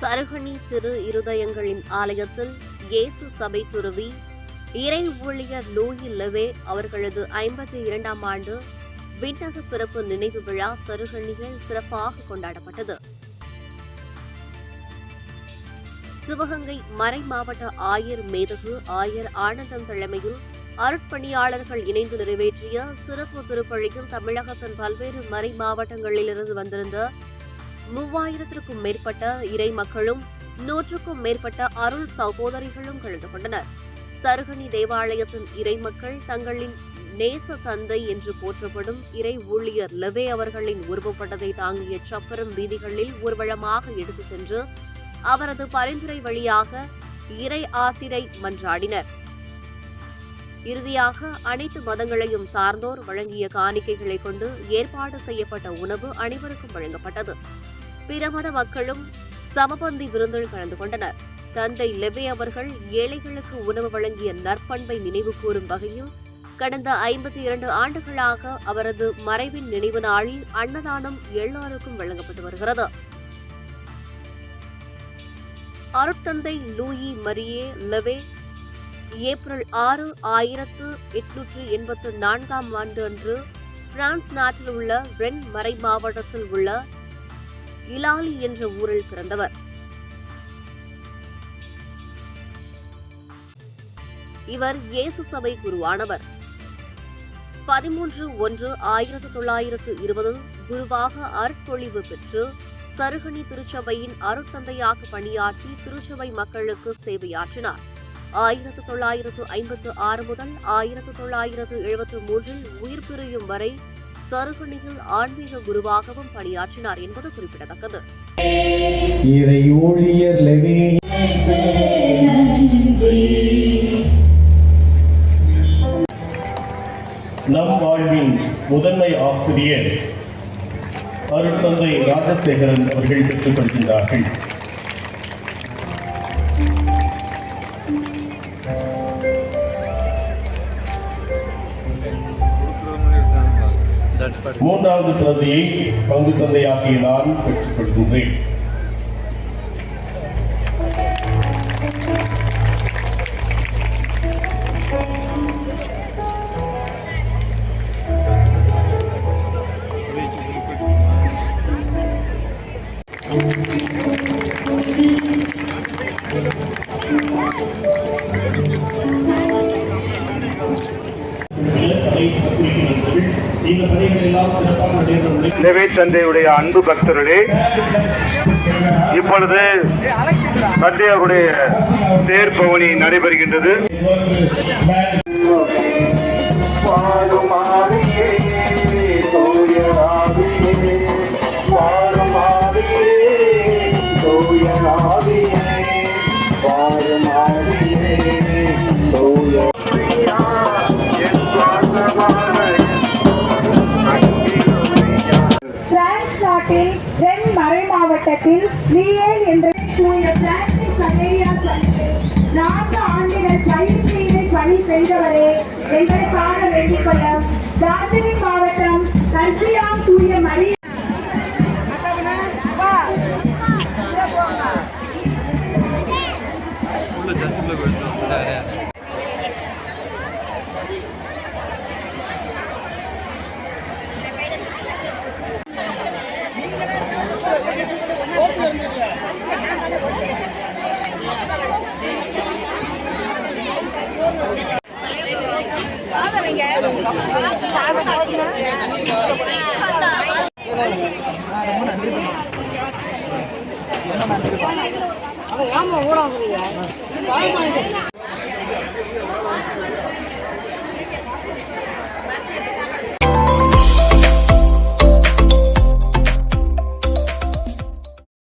சருகணி திரு இருதயங்களின் ஆலயத்தில் இயேசு சபை துருவி இறை ஊழியர் லூயி லெவே அவர்களது ஐம்பத்தி இரண்டாம் ஆண்டு விண்ணக பிறப்பு நினைவு விழா சருகணியில் சிறப்பாக கொண்டாடப்பட்டது. சிவகங்கை மறை மாவட்ட ஆயர் மேதகு ஆயர் ஆனந்தம் தலைமையில் அருட்பணியாளர்கள் இணைந்து நிறைவேற்றிய சிறப்பு திருப்பலியில் தமிழகத்தின் பல்வேறு மறை மாவட்டங்களிலிருந்து வந்திருந்த மூவாயிரத்திற்கும் மேற்பட்ட இறை மக்களும் நூற்றுக்கும் மேற்பட்ட அருள் சகோதரிகளும் கலந்து கொண்டனர். சருகணி தேவாலயத்தின் இறை மக்கள் தங்களின் நேச தந்தை என்று போற்றப்படும் இறை ஊழியர் லெவே அவர்களின் உருவப்பட்டதை தாங்கிய சப்பரம் வீதிகளில் ஊர்வலமாக எடுத்து சென்று அவரது பரிந்துரை வழியாக இறை ஆசிரை மன்றாடினர். இறுதியாக அனைத்து மதங்களையும் சார்ந்தோர் வழங்கிய காணிக்கைகளை கொண்டு ஏற்பாடு செய்யப்பட்ட உணவு அனைவருக்கும் வழங்கப்பட்டது. பிற மத மக்களும் சமபந்தி விருந்தில் கலந்து கொண்டனர். தந்தை லெவே அவர்கள் ஏழைகளுக்கு உணவு வழங்கிய நற்பண்பை நினைவு கூறும் வகையில் கடந்த ஐம்பத்தி இரண்டு ஆண்டுகளாக அவரது மறைவின் நினைவு நாளில் அன்னதானம் எல்லாருக்கும் வழங்கப்பட்டு வருகிறது. அருட்தந்தை லூயி மரியே லெவே ஏப்ரல் ஆறு ஆயிரத்து எட்நூற்று எண்பத்து நான்காம் ஆண்டு அன்று பிரான்ஸ் நாட்டில் உள்ள ரென் மறை மாவட்டத்தில் உள்ள இலாலி என்ற ஊரில் பிறந்தவர். இவர் இயேசு சபை குருவானவர். பதிமூன்று ஒன்று ஆயிரத்தி தொள்ளாயிரத்து இருபது குருவாக அருட்பொழிவு பெற்று சருகணி திருச்சபையின் அருட்தந்தையாக பணியாற்றி திருச்சபை மக்களுக்கு சேவையாற்றினார். ஆயிரத்து தொள்ளாயிரத்து ஐம்பத்து ஆறு முதல் ஆயிரத்து தொள்ளாயிரத்து எழுபத்து மூன்றில் உயிர் பிரியும் வரை சருகணியில் ஆன்மீக குருவாகவும் பணியாற்றினார் என்பது குறிப்பிடத்தக்கது. இறை ஊழியர் லெவே. நம் வாழ்வின் முதன்மை ஆசிரியர் அருட்தந்தை ராஜசேகரன் அவர்கள் பெற்றுக்கொள்கின்றார்கள் மூன்றாவது பிரதியை பங்கு தந்தையாகிய நான் பெற்றுக்கொள்கின்றேன் Thank you. இந்த தந்தையுடைய அன்பு பக்தர்களே இப்பொழுது தந்தையருடைய தேர் பவனி நடைபெறுகின்றது. மறை மாவட்டத்தில் லியேல் என்ற தூய பிரான்சிஸ் சவேரியா சர்ச்சில் நான்கு ஆண்டுகள் பயிர் பயிற்சியினை பணி செய்தவரே எங்களுக்காக வேண்டிக் கொள்ள டார்ஜிலிங் மாவட்டம் கல்சியாம் தூய மரிய ஏமா ஊடாங்க